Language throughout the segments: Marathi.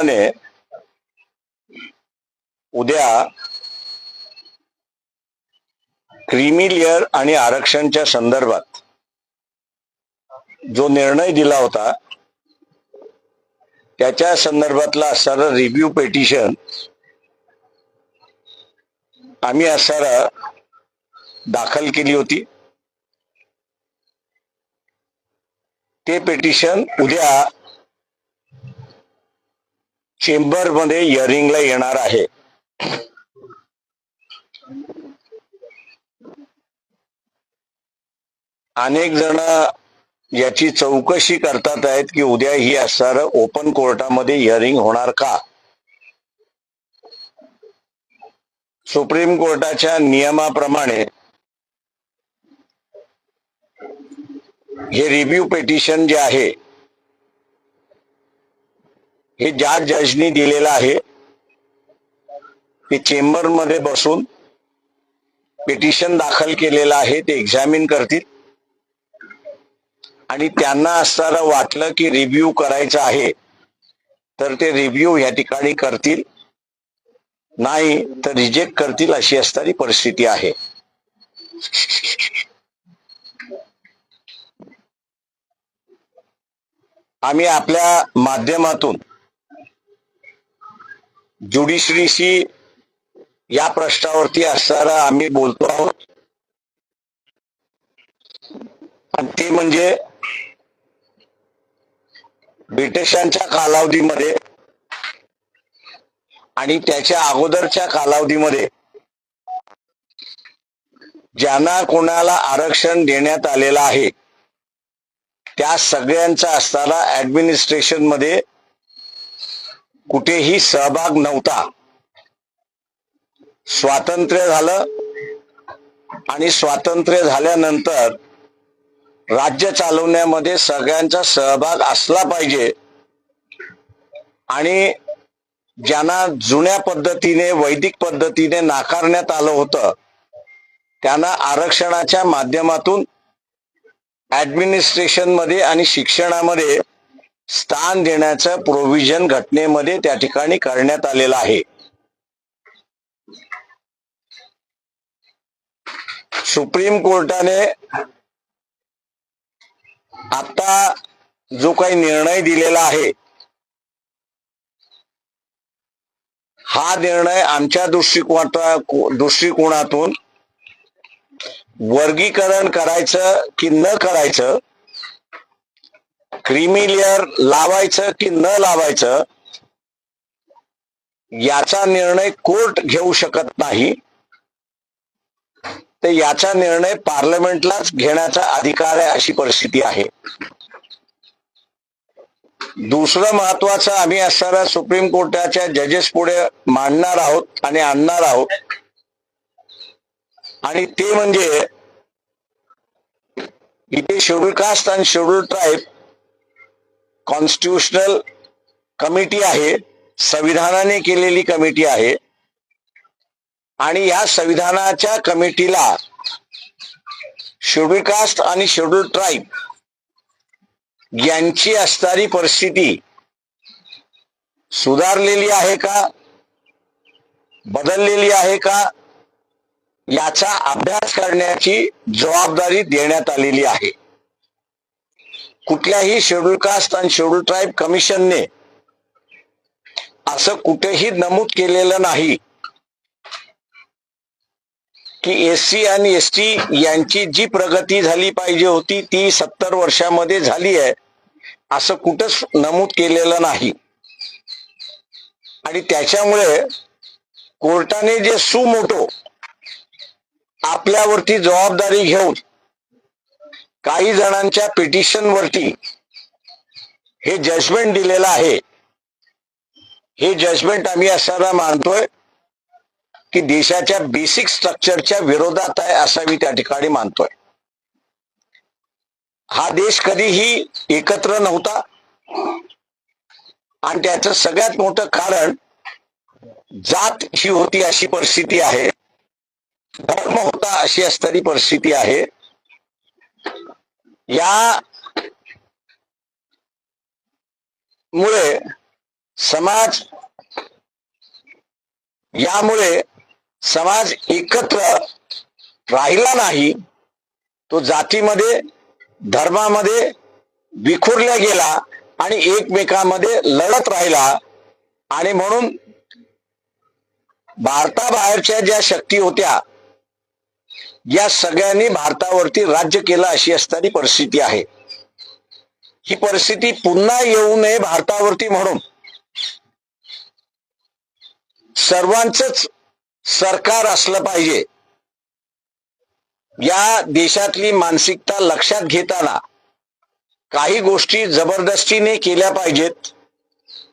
कोर्टाने उद्या क्रीमी लेअर आणि आरक्षणच्या संदर्भात जो निर्णय दिला होता त्याच्या संदर्भातला असणारं रिव्ह्यू पेटिशन आम्ही असणारा दाखल केली होती. ते पेटिशन उद्या चेंबरमध्ये इयरिंगला येणार आहे. अनेक जण याची चौकशी करतात आहेत की उद्या ही असणार ओपन कोर्टामध्ये हिअरिंग होणार का? सुप्रीम कोर्टाच्या नियमाप्रमाणे हे रिव्ह्यू पेटिशन जे आहे हे ज्या जजनी दिलेलं आहे ते चेंबरमध्ये बसून पिटिशन दाखल केलेलं आहे ते एक्झामिन करतील. आणि त्यांना असताना वाटलं की रिव्ह्यू करायचं आहे तर ते रिव्ह्यू या ठिकाणी करतील. नाही तर रिजेक्ट करतील अशी असणारी परिस्थिती आहे. आम्ही आपल्या माध्यमातून ज्युडिशरीशी या प्रश्नावरती असणारा आम्ही बोलतो आहोत. आणि ते म्हणजे ब्रिटिशांच्या कालावधीमध्ये आणि त्याच्या अगोदरच्या कालावधीमध्ये ज्यांना कोणाला आरक्षण देण्यात आलेलं आहे त्या सगळ्यांचा असताना ऍडमिनिस्ट्रेशनमध्ये कुठेही सहभाग नव्हता. स्वातंत्र्य झालं आणि स्वातंत्र्य झाल्यानंतर राज्य चालवण्यामध्ये सगळ्यांचा सहभाग असला पाहिजे. आणि ज्यांना जुन्या पद्धतीने वैदिक पद्धतीने नाकारण्यात आलं होतं त्यांना आरक्षणाच्या माध्यमातून ऍडमिनिस्ट्रेशनमध्ये आणि शिक्षणामध्ये स्थान देण्याचं प्रोव्हिजन घटनेमध्ये त्या ठिकाणी करण्यात आलेलं आहे. सुप्रीम कोर्टाने आता जो काही निर्णय दिलेला आहे हा निर्णय आमच्या दृष्टिकोना दृष्टिकोनातून वर्गीकरण करायचं की न करायचं क्रीमी लेअर लावायचं की न लावायचं याचा निर्णय कोर्ट घेऊ शकत नाही. तर याचा निर्णय पार्लमेंटलाच घेण्याचा अधिकार आहे अशी परिस्थिती आहे. दुसरं महत्वाचं आम्ही असणाऱ्या सुप्रीम कोर्टाच्या जजेस पुढे मांडणार आहोत आणि आणणार आहोत. आणि ते म्हणजे इथे शेड्यूल कास्ट आणि शेड्यूल ट्राईब कॉन्स्टिट्युशनल कमिटी आहे संविधानाने केलेली कमिटी आहे. आणि या संविधानाच्या कमिटीला शेड्यूल कास्ट आणि शेड्यूल ट्राईब यांची असणारी परिस्थिती सुधारलेली आहे का? बदललेली आहे का? याचा अभ्यास करण्याची जबाबदारी देण्यात आलेली आहे. कुठल्याही शेड्यूल कास्ट आणि शेड्यूल ट्राईब कमिशनने असं कुठेही नमूद केलेलं नाही. की एस सी आणि एस टी यांची जी प्रगती झाली पाहिजे होती ती सत्तर वर्षामध्ये झाली आहे असं कुठंच नमूद केलेलं नाही. आणि त्याच्यामुळे कोर्टाने जे सुमोटो आपल्यावरती जबाबदारी घेऊन काही जणांच्या पिटिशन वरती हे जजमेंट दिलेलं आहे. हे जजमेंट आम्ही असायला मानतोय की देशाच्या बेसिक स्ट्रक्चरच्या विरोधात आहे असं मी त्या ठिकाणी मानतोय. हा देश कधीही एकत्र नव्हता. आणि त्याचं सगळ्यात मोठं कारण जात ही होती अशी परिस्थिती आहे. धर्म होता अशी असणारी परिस्थिती आहे. या मुळे समाज यामुळे समाज एकत्र राहिला नाही तो जातीमध्ये धर्मामध्ये विखुरला गेला आणि एकमेकांमध्ये लढत राहिला. आणि म्हणून भारताबाहेरच्या ज्या शक्ती होत्या या सगळ्यांनी भारतावरती राज्य केलं अशी असणारी परिस्थिती आहे. ही परिस्थिती पुन्हा येऊ नये भारतावरती म्हणून. सर्वांच सरकार असलं पाहिजे. या देशातली मानसिकता लक्षात घेताना काही गोष्टी जबरदस्तीने केल्या पाहिजेत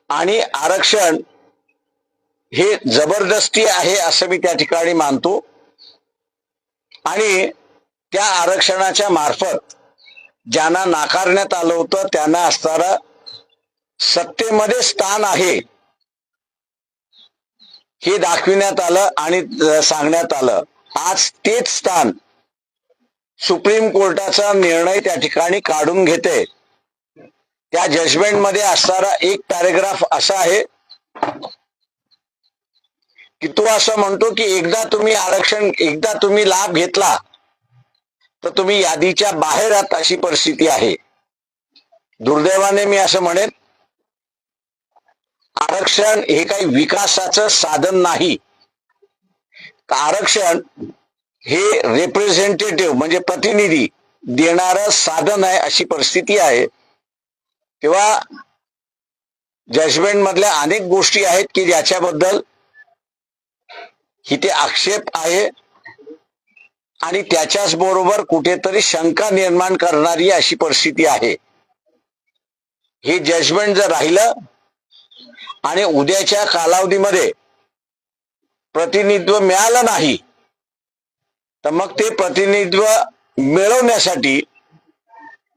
आणि आरक्षण हे जबरदस्ती आहे असं मी त्या ठिकाणी मानतो. आणि त्या आरक्षणाच्या मार्फत ज्यांना नाकारण्यात आलं होतं त्यांना असणारं सत्तेमध्ये स्थान आहे हे दाखविण्यात आलं आणि सांगण्यात आलं. आज तेच स्थान सुप्रीम कोर्टाचा निर्णय त्या ठिकाणी काढून घेते. त्या जजमेंटमध्ये असणारा एक पॅरेग्राफ असा आहे की तो असं म्हणतो की एकदा तुम्ही आरक्षण एकदा तुम्ही लाभ घेतला तर तुम्ही यादीच्या बाहेर आहात अशी परिस्थिती आहे. दुर्दैवाने मी असं म्हणेन आरक्षण हे काही विकासाचं साधन नाही. आरक्षण हे रिप्रेझेंटेटिव्ह म्हणजे प्रतिनिधी देणार साधन आहे अशी परिस्थिती आहे. तेव्हा जजमेंट मधल्या अनेक गोष्टी आहेत की ज्याच्याबद्दल इथे आक्षेप आहे. आणि त्याच्याच बरोबर कुठेतरी शंका निर्माण करणारी अशी परिस्थिती आहे. हे जजमेंट जर राहिलं आणि उद्याच्या कालावधीमध्ये प्रतिनिधित्व मिळालं नाही तर मग ते प्रतिनिधित्व मिळवण्यासाठी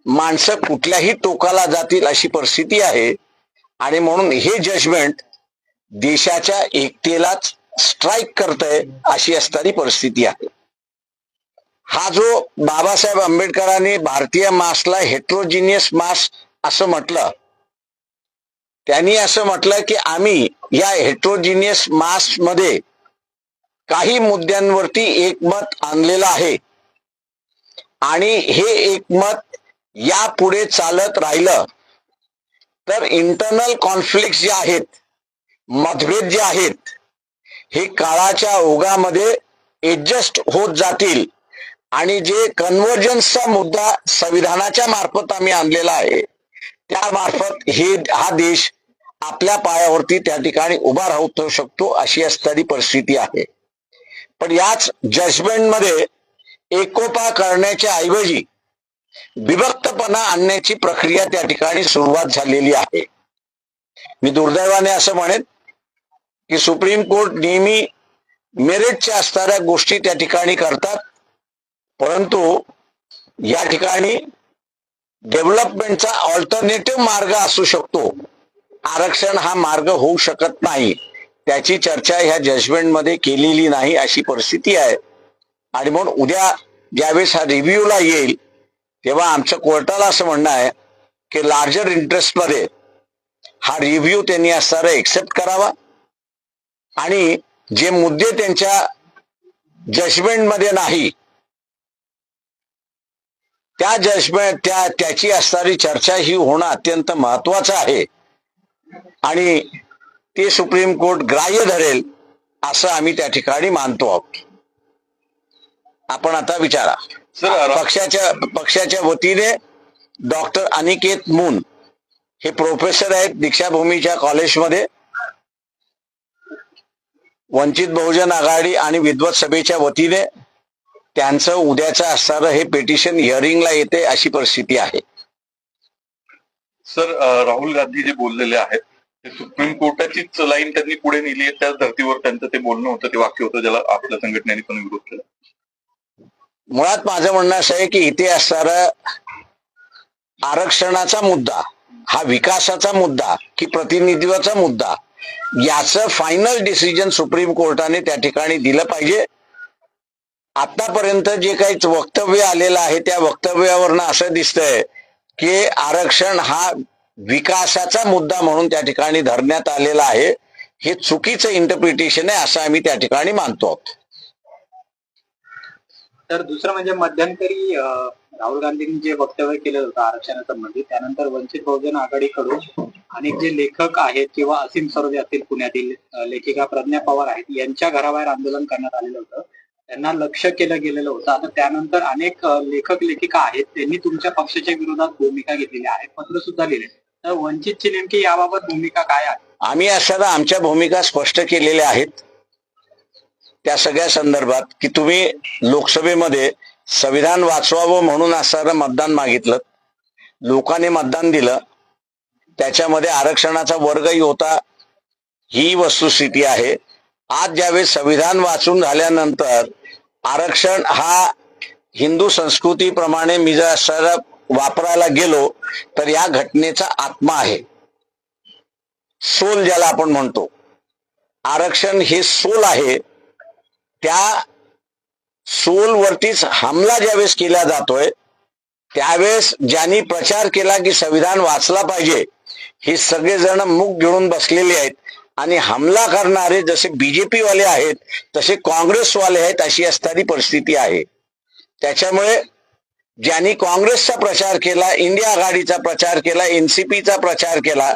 माणसं कुठल्याही टोकाला जातील अशी परिस्थिती आहे. आणि म्हणून हे जजमेंट देशाच्या एकतेलाच स्ट्राईक करतंय अशी असणारी परिस्थिती आहे. हा जो बाबासाहेब आंबेडकरांनी भारतीय मासला हेट्रोजिनियस मास असं म्हटलं त्यांनी असं म्हटलं की आम्ही या हेट्रोजिनियस मासमध्ये काही मुद्द्यांवरती एकमत आणलेलं आहे. आणि हे एकमत यापुढे चालत राहिलं. तर इंटरनल कॉन्फ्लिक्ट जे आहेत मतभेद जे आहेत हे काळाच्या ओघामध्ये ऍडजस्ट होत जातील. आणि जे कन्व्हर्जन्सचा मुद्दा संविधानाच्या मार्फत आम्ही आणलेला आहे त्या मार्फत हे हा देश आपल्या पायावरती त्या ठिकाणी उभा राहू शकतो अशी असणारी परिस्थिती आहे. पण याच जजमेंटमध्ये एकोपा करण्याच्या ऐवजी विभक्तपणा आणण्याची प्रक्रिया त्या ठिकाणी सुरुवात झालेली आहे. मी दुर्दैवाने असं म्हणेन की सुप्रीम कोर्ट नेहमी मेरिटच्या असणाऱ्या गोष्टी त्या ठिकाणी करतात. परंतु या ठिकाणी डेव्हलपमेंटचा ऑल्टरनेटिव्ह मार्ग असू शकतो. आरक्षण हा मार्ग होऊ शकत नाही. त्याची चर्चा ह्या जजमेंटमध्ये केलेली नाही अशी परिस्थिती आहे. आणि म्हणून उद्या ज्यावेळेस हा रिव्ह्यूला येईल तेव्हा आमचं कोर्टाला असं म्हणणं आहे की लार्जर इंटरेस्टमध्ये हा रिव्ह्यू त्यांनी असणारा एक्सेप्ट करावा. आणि जे मुद्दे त्यांच्या जजमेंटमध्ये नाही त्या जजमेंट त्या त्याची असणारी चर्चा ही होणं अत्यंत महत्वाचं आहे. आणि ते सुप्रीम कोर्ट ग्राह्य धरेल असं आम्ही त्या ठिकाणी मानतो आहोत. आपण आता विचारा. सर पक्षाच्या पक्षाच्या वतीने डॉक्टर अनिकेत मून हे प्रोफेसर आहेत दीक्षाभूमीच्या कॉलेजमध्ये वंचित बहुजन आघाडी आणि विद्वत सभेच्या वतीने त्यांचं उद्याचं असणारं हे पिटिशन हिअरिंगला येते अशी परिस्थिती आहे. सर राहुल गांधी जे बोललेले आहेत ते सुप्रीम कोर्टाचीच लाईन त्यांनी पुढे नेली आहे त्याच धर्तीवर त्यांचं ते बोलणं होतं ते वाक्य होतं ज्याला आपल्या संघटनेने पण विरोध केला. मुळात माझं म्हणणं असं आहे की इथे असणारा आरक्षणाचा मुद्दा हा विकासाचा मुद्दा की प्रतिनिधित्वाचा मुद्दा याचं फायनल डिसिजन सुप्रीम कोर्टाने त्या ठिकाणी दिलं पाहिजे. आतापर्यंत जे काही वक्तव्य आलेलं आहे त्या वक्तव्यावरनं असं दिसतंय की आरक्षण हा विकासाचा मुद्दा म्हणून त्या ठिकाणी धरण्यात आलेला आहे. हे चुकीचं इंटरप्रिटेशन आहे असं आम्ही त्या ठिकाणी मानतो. आहोत तर दुसरं म्हणजे मध्यंतरी राहुल गांधींनी जे वक्तव्य केलं होतं आरक्षणासंबंधी म्हणजे त्यानंतर वंचित बहुजन आघाडीकडून अनेक जे लेखक आहेत किंवा असीम सरोदे असतील पुण्यातील लेखिका प्रज्ञा पवार आहेत यांच्या घराबाहेर आंदोलन करण्यात आलेलं होतं. त्यांना लक्ष केलं गेलेलं होतं. आता त्यानंतर अनेक लेखक लेखिका आहेत त्यांनी तुमच्या पक्षाच्या विरोधात भूमिका घेतलेली आहे पत्र सुद्धा लिहिले. तर वंचितची नेमकी याबाबत भूमिका काय आहे? आम्ही असताना आमच्या भूमिका स्पष्ट केलेल्या आहेत. त्या सगळ्या संदर्भात की तुम्ही लोकसभेमध्ये संविधान वाचवावं म्हणून असणारं मतदान मागितलं. लोकांनी मतदान दिलं. त्याच्यामध्ये आरक्षणाचा वर्गही होता. ही वस्तुस्थिती आहे. आज ज्यावेळेस संविधान वाचून झाल्यानंतर आरक्षण हा हिंदू संस्कृतीप्रमाणे मी जर असं वापरायला गेलो तर या घटनेचा आत्मा आहे. सोल ज्याला आपण म्हणतो. आरक्षण हे सोल आहे. त्या सोल वरतीच हमला ज्यावेळेस केला जातोय त्यावेळेस ज्यांनी प्रचार केला की संविधान वाचला पाहिजे हे सगळेजण मुख घेऊन बसलेले आहेत. आणि हमला करणारे जसे बीजेपी वाले आहेत तसे काँग्रेसवाले आहेत अशी असणारी परिस्थिती आहे. त्याच्यामुळे ज्यांनी काँग्रेसचा प्रचार केला इंडिया आघाडीचा प्रचार केला एनसीपीचा प्रचार केला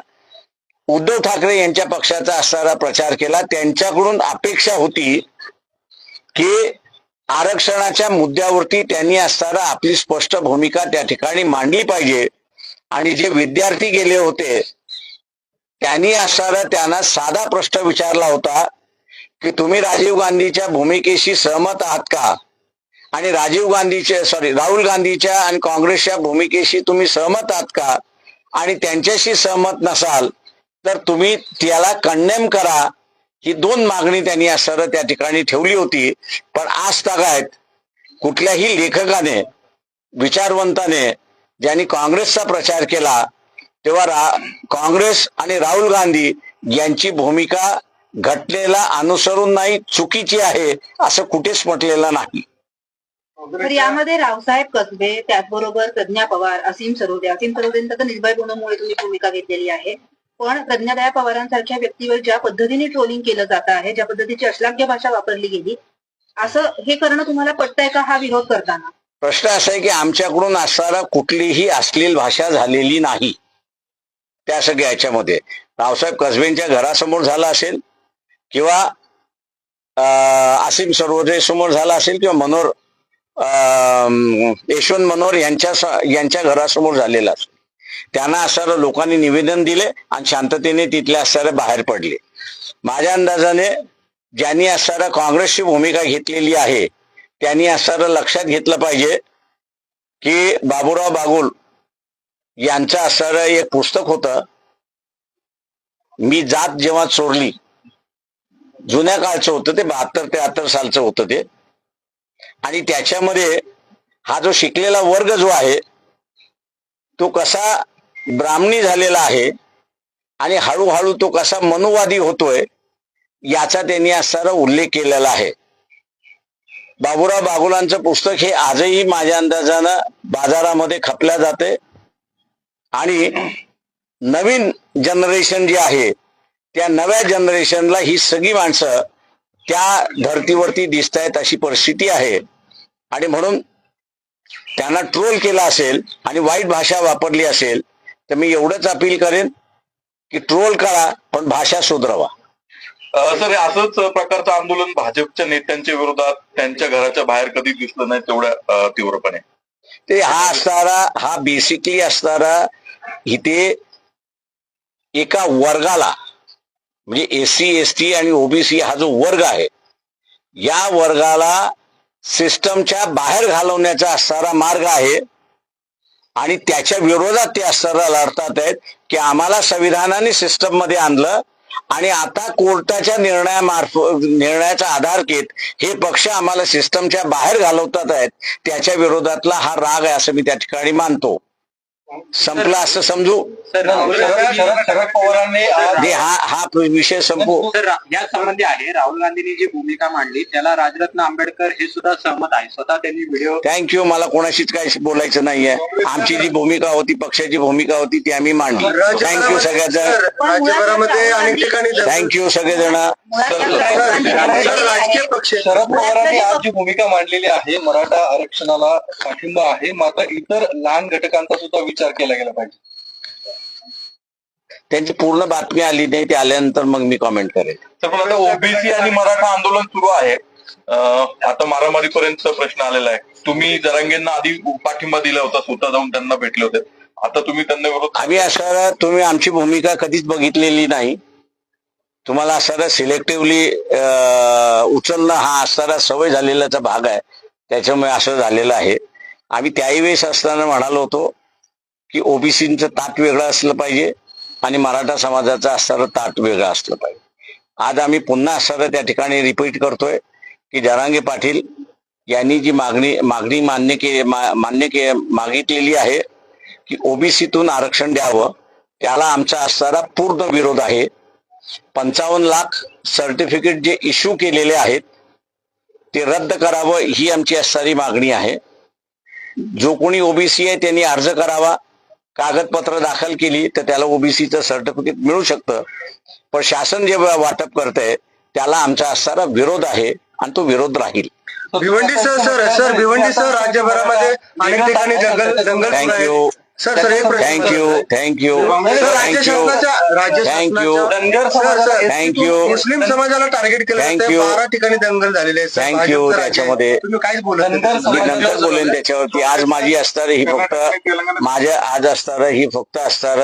उद्धव ठाकरे यांच्या पक्षाचा असणारा प्रचार केला त्यांच्याकडून अपेक्षा होती की आरक्षणाच्या मुद्द्यावरती त्यांनी असताना आपली स्पष्ट भूमिका त्या ठिकाणी मांडली पाहिजे. आणि जे विद्यार्थी गेले होते त्यांनी असताना त्यांना साधा प्रश्न विचारला होता की तुम्ही राजीव गांधीच्या भूमिकेशी सहमत आहात का? आणि राजीव गांधीचे सॉरी राहुल गांधीच्या आणि काँग्रेसच्या भूमिकेशी तुम्ही सहमत आहात का? आणि त्यांच्याशी सहमत नसाल तर तुम्ही त्याला कंडेम करा. ही दोन मागणी त्यांनी सर त्या ठिकाणी ठेवली होती. पण आज तागायत कुठल्याही लेखकाने विचारवंताने ज्यांनी काँग्रेसचा प्रचार केला तेव्हा रा काँग्रेस आणि राहुल गांधी यांची भूमिका घटलेला अनुसरून नाही चुकीची आहे असं कुठेच म्हटलेलं नाही. तर यामध्ये रावसाहेब कसबे त्याचबरोबर प्रज्ञा पवार असीम सरोदे. असीम सरोदेंचा तर निर्भय गुणामुळे तुम्ही भूमिका घेतलेली आहे. पण प्रज्ञादया पवारांसारख्या व्यक्तीवर ज्या पद्धतीने ट्रोलिंग केलं जात आहे ज्या पद्धतीची अश्लाघ्य भाषा वापरली गेली असं हे करणं तुम्हाला पटतंय का हा विरोध करताना? प्रश्न असा आहे की आमच्याकडून असणारा कुठलीही अश्लील भाषा झालेली नाही त्या सगळ्या याच्यामध्ये. रावसाहेब कसबेंच्या घरासमोर झाला असेल किंवा आसिम असीम सरोदे समोर झाला असेल किंवा मनोहर यशवंत मनोहर यांच्या यांच्या घरासमोर झालेला असेल. त्यांना असणाऱ्या लोकांनी निवेदन दिले आणि शांततेने तिथल्या असणारे बाहेर पडले. माझ्या अंदाजाने ज्यांनी असणाऱ्या काँग्रेसची भूमिका घेतलेली आहे त्यांनी असणारं लक्षात घेतलं पाहिजे की बाबूराव बागुल यांचं असणारं एक पुस्तक होतं मी जात जेव्हा चोरली जुन्या काळचं होतं ते बहात्तर त्र्याहत्तर सालचं होतं ते. आणि त्याच्यामध्ये हा जो शिकलेला वर्ग जो आहे तो कसा ब्राह्मणी झालेला आहे आणि हळूहळू तो कसा मनुवादी होतोय याचा त्यांनी असणारा उल्लेख केलेला आहे. बाबुराव बागुलांचं पुस्तक हे आजही माझ्या अंदाजानं बाजारामध्ये खपल्या जाते. आणि नवीन जनरेशन जी आहे त्या नव्या जनरेशनला ही सगळी माणसं त्या धर्तीवरती दिसत आहेत अशी परिस्थिती आहे. आणि म्हणून त्यांना ट्रोल केला असेल आणि वाईट भाषा वापरली असेल तर मी एवढंच अपील करेन की ट्रोल करा पण भाषा सुधरवा. सर असंच प्रकारचं आंदोलन भाजपच्या नेत्यांच्या विरोधात त्यांच्या घराच्या बाहेर कधी दिसलं नाही तेवढ्या तीव्रपणे? ते हा असणारा हा बेसिकली असणारा इथे एका वर्गाला म्हणजे एस सी एस टी आणि ओबीसी हा जो वर्ग आहे या वर्गाला सिस्टमच्या बाहेर घालवण्याचा असणारा मार्ग आहे. आणि त्याच्या विरोधात ते असणारा लढतात आहेत की आम्हाला संविधानाने सिस्टममध्ये आणलं आणि आता कोर्टाच्या निर्णयामार्फत निर्णयाचा आधार घेत हे पक्ष आम्हाला सिस्टमच्या बाहेर घालवतात आहेत त्याच्या विरोधातला हा राग आहे असं मी त्या ठिकाणी मानतो. संपला असं समजू? सर शरद पवारांनी हा हा विषय संपू. सर या संबंधी आहे. राहुल गांधींनी जी भूमिका मांडली त्याला राजरत्न आंबेडकर हे सुद्धा सहमत आहे. स्वतः त्यांनी व्हिडिओ थँक्यू मला कोणाशीच काही बोलायचं नाहीये. आमची जी भूमिका होती पक्षाची भूमिका होती ती आम्ही मांडली. थँक्यू सगळ्याजण. राज्यभरामध्ये अनेक ठिकाणी थँक्यू सगळेजण. राजकीय पक्ष शरद पवारांनी आज जी भूमिका मांडलेली आहे मराठा आरक्षणाला पाठिंबा आहे मात्र इतर लहान घटकांचा सुद्धा विचार केला गेला पाहिजे. त्यांची पूर्ण बातमी आली नाही ती आल्यानंतर मग मी कॉमेंट करेन तर पण आता ओबीसी आणि मराठा आंदोलन सुरू आहे. अं, आता मारामारीपर्यंत प्रश्न आलेला आहे. तुम्ही जरांगेंना आधी पाठिंबा दिला होता स्वतः जाऊन त्यांना भेटले होते. आता तुम्ही त्यांना विरोध आम्ही असं तुम्ही आमची भूमिका कधीच बघितलेली नाही. तुम्हाला असणारा सिलेक्टिव्हली उचलणं हा असणारा सवय झालेलाचा भाग आहे. त्याच्यामुळे असं झालेलं आहे. आम्ही त्याही वेळेस असताना म्हणालो होतो की ओबीसीचं ताट वेगळं असलं पाहिजे आणि मराठा समाजाचं असणारं ताट वेगळं असलं पाहिजे. आज आम्ही पुन्हा असणारं त्या ठिकाणी रिपीट करतोय की जरांगे पाटील यांनी जी मागणी मागणी मान्य के मा- मान्य के मागितलेली आहे की ओबीसीतून आरक्षण द्यावं त्याला आमचा असणारा पूर्ण विरोध आहे. पंचावन्न लाख सर्टिफिकेट जे इश्यू केलेले आहेत ते रद्द करावं ही आमची असणारी मागणी आहे. जो कोणी ओबीसी आहे त्यांनी अर्ज करावा कागदपत्र दाखल केली तर त्याला ओबीसीचं सर्टिफिकेट मिळू शकतं. पण शासन जे वाटप करतंय त्याला आमचा असणारा विरोध आहे आणि तो विरोध राहील. Bhiwandi sir sir sir Bhiwandi sir राज्यभरामध्ये अनेक ठिकाणी जंगल जंगल. थँक्यू सर सर एक thank you thank you thank you Thank you. Muslim समाजाला टार्गेट केलं you. बारा ठिकाणी दंगल झालेले आहे. त्याच्यामध्ये- तुम्ही काहीच बोलत. मी नंतर बोलेन त्याच्यावरती. आज माझी असणार ही फक्त माझ्या आज असणार ही फक्त असणार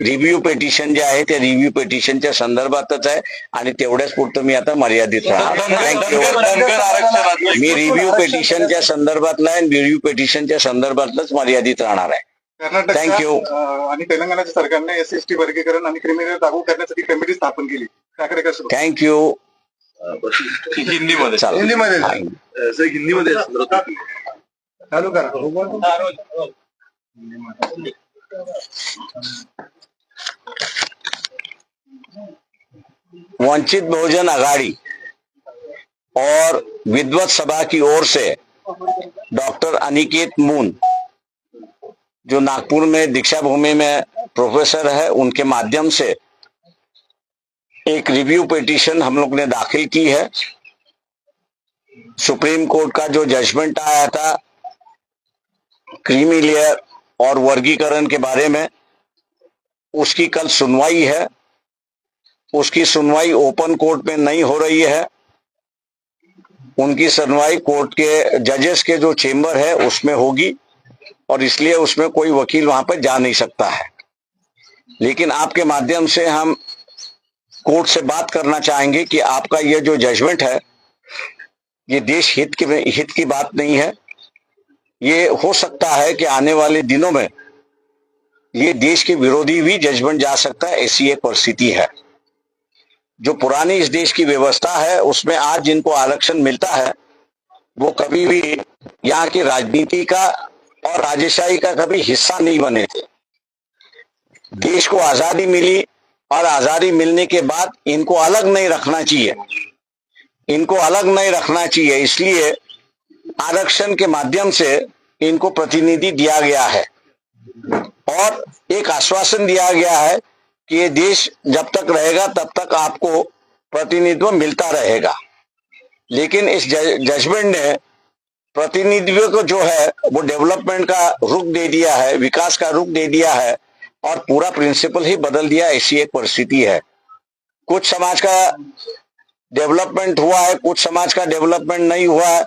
रिव्ह्यू पेटिशन जे आहे त्या रिव्ह्यू पेटिशनच्या संदर्भातच आहे आणि तेवढ्याच पुरतं मी आता मर्यादित राहणार. थँक्यू मी रिव्ह्यू पेटिशनच्या संदर्भातला आणि रिव्ह्यू पेटिशनच्या संदर्भातलंच मर्यादित राहणार आहे. अं, आणि तेलंगणाच्या सरकारने एस एस टी वर्गीकरण आणि क्रिमिनल लागू करण्यासाठी कमिटी स्थापन केली. त्याकडे कसं? थँक्यू हिंदीमध्ये. हिंदीमध्ये. हिंदीमध्ये चालू करा. वंचित बहुजन आघाड़ी और विद्वत सभा की ओर से डॉक्टर अनिकेत मून, जो नागपुर में दीक्षा भूमि में प्रोफेसर है, उनके माध्यम से एक रिव्यू पिटीशन हम लोग ने दाखिल की है। सुप्रीम कोर्ट का जो जजमेंट आया था, क्रीमी लेयर और वर्गीकरण के बारे में, उसकी कल सुनवाई है। उसकी सुनवाई ओपन कोर्ट में नहीं हो रही है। उनकी सुनवाई कोर्ट के जजेस के जो चेंबर है, उसमें होगी और इसलिए उसमें कोई वकील वहाँ पर जा नहीं सकता है। लेकिन आपके माध्यम से हम कोर्ट से बात करना चाहेंगे कि आपका ये जो जजमेंट है, ये देश हित के हित की बात नहीं है। ये हो सकता है कि आने वाले दिनों में ये देश के विरोधी भी जजमेंट जा सकता है, ऐसी एक परिस्थिति है। जो पुरानी इस देश की व्यवस्था है, उसमें आज जिनको आरक्षण मिलता है, वो कभी भी यहाँ की राजनीति का और राजेशाही का कभी हिस्सा नहीं बने थे। देश को आज़ादी मिली और आज़ादी मिलने के बाद इनको अलग नहीं रखना चाहिए। इनको अलग नहीं रखना चाहिए, इसलिए आरक्षण के माध्यम से इनको प्रतिनिधि दिया गया है और एक आश्वासन दिया गया है कि ये देश जब तक रहेगा, तब तक आपको प्रतिनिधित्व मिलता रहेगा। लेकिन इस जजमेंट ने प्रतिनिधित्व को जो है, वो डेवलपमेंट का रुख दे दिया है, विकास का रुख दे दिया है, और पूरा प्रिंसिपल ही बदल दिया ऐसी एक परिस्थिति है। कुछ समाज का डेवलपमेंट हुआ है, कुछ समाज का डेवलपमेंट नहीं हुआ है,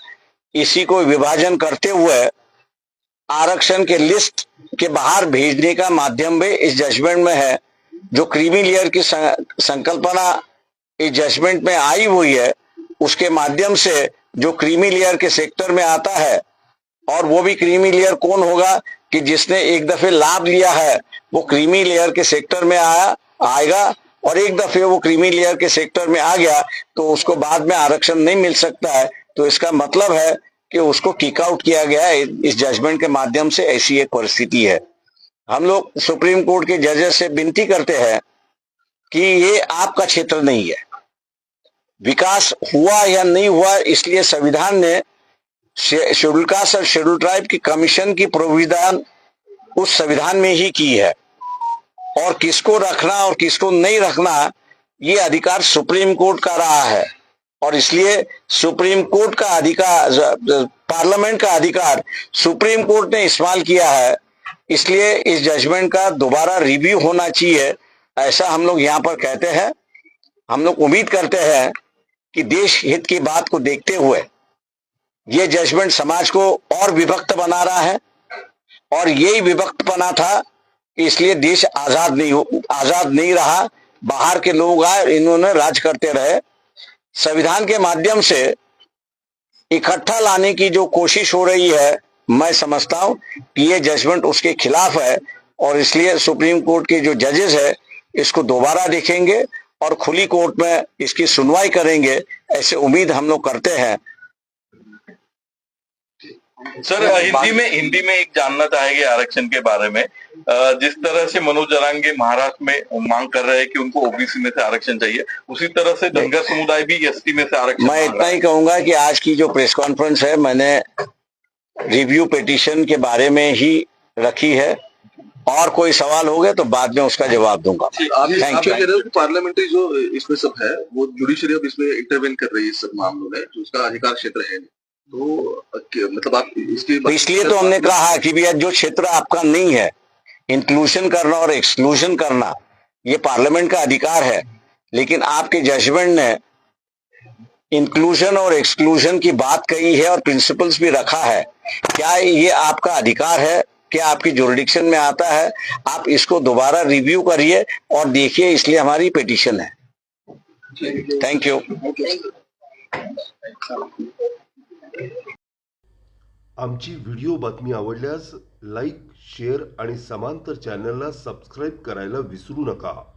इसी को विभाजन करते हुए आरक्षण के लिस्ट के बाहर भेजने का माध्यम भी इस जजमेंट में है। जो क्रीमी लेयर की संकल्पना इस जजमेंट में आई हुई है, उसके माध्यम से जो क्रीमी लेयर के सेक्टर में आता है, और वो भी क्रीमी लेयर कौन होगा कि जिसने एक दफे लाभ लिया है, वो क्रीमी लेयर के सेक्टर में आया, आएगा, और एक दफे वो क्रीमी लेयर के सेक्टर में आ गया तो उसको बाद में आरक्षण नहीं मिल सकता है। तो इसका मतलब है कि उसको किक आउट किया गया है, इस जजमेंट के माध्यम से ऐसी एक परिस्थिति है। हम लोग सुप्रीम कोर्ट के जजेस से विनती करते हैं कि ये आपका क्षेत्र नहीं है। विकास हुआ या नहीं हुआ, इसलिए संविधान ने शेड्यूल कास्ट और शेड्यूल ट्राइब की कमीशन की प्रोविधान उस संविधान में ही की है। और किसको रखना और किसको नहीं रखना, ये अधिकार सुप्रीम कोर्ट का रहा है। और इसलिए सुप्रीम कोर्ट का अधिकार, पार्लियामेंट का अधिकार सुप्रीम कोर्ट ने इस्तेमाल किया है। इसलिए इस जजमेंट का दोबारा रिव्यू होना चाहिए। ऐसा हम लोग यहाँ पर कहते हैं। हम लोग उम्मीद करते हैं कि देश हित की बात को देखते हुए ये जजमेंट समाज को और विभक्त बना रहा है। और यही विभक्त बना था, इसलिए देश आज़ाद नहीं हो, आज़ाद नहीं रहा। बाहर के लोग आए, इन्होंने राज करते रहे। संविधान के माध्यम से इकट्ठा लाने की जो कोशिश हो रही है मैं समझता हूँ कि ये जजमेंट उसके खिलाफ है और इसलिए सुप्रीम कोर्ट के जो जजेस है इसको दोबारा देखेंगे और खुली कोर्ट में इसकी सुनवाई करेंगे ऐसे उम्मीद हम लोग करते हैं। सर हिंदी में हिंदी में एक जानना चाहेंगे आरक्षण के बारे में। जिस तरह से मनोज जरांगे महाराष्ट्र में मांग कर रहे हैं कि उनको ओबीसी में से आरक्षण चाहिए उसी तरह से धनगर समुदाय भी एसटी में से आरक्षण मैं इतना ही। कहूँगा कि आज की जो प्रेस कॉन्फ्रेंस है मैंने रिव्यू पिटीशन के बारे में ही रखी है। और कोई सवाल हो गए तो बाद में उसका जवाब दूँगा। थैंक यू पार्लियामेंटरी जो इसमें सब है वो जुडिशरी अब इसमें इंटरवेन कर रही है सब मामलों में जो उसका अधिकार क्षेत्र है। तो मतलब आप इसके तो इसलिए तो हमने कहा कि भैया जो क्षेत्र आपका नहीं है इंक्लूजन करना और एक्सक्लूजन करना ये पार्लियामेंट का अधिकार है। लेकिन आपके जजमेंट ने इंक्लूजन और एक्सक्लूजन की बात कही है और प्रिंसिपल्स भी रखा है। क्या ये आपका अधिकार है? क्या आपकी जोरिडिक्शन में आता है? आप इसको दोबारा रिव्यू करिए और देखिए इसलिए हमारी पिटिशन है। थैंक यू आमची व्हिडिओ बातमी आवडल्यास लाईक शेअर आणि समांतर चॅनलला सबस्क्राईब करायला विसरू नका.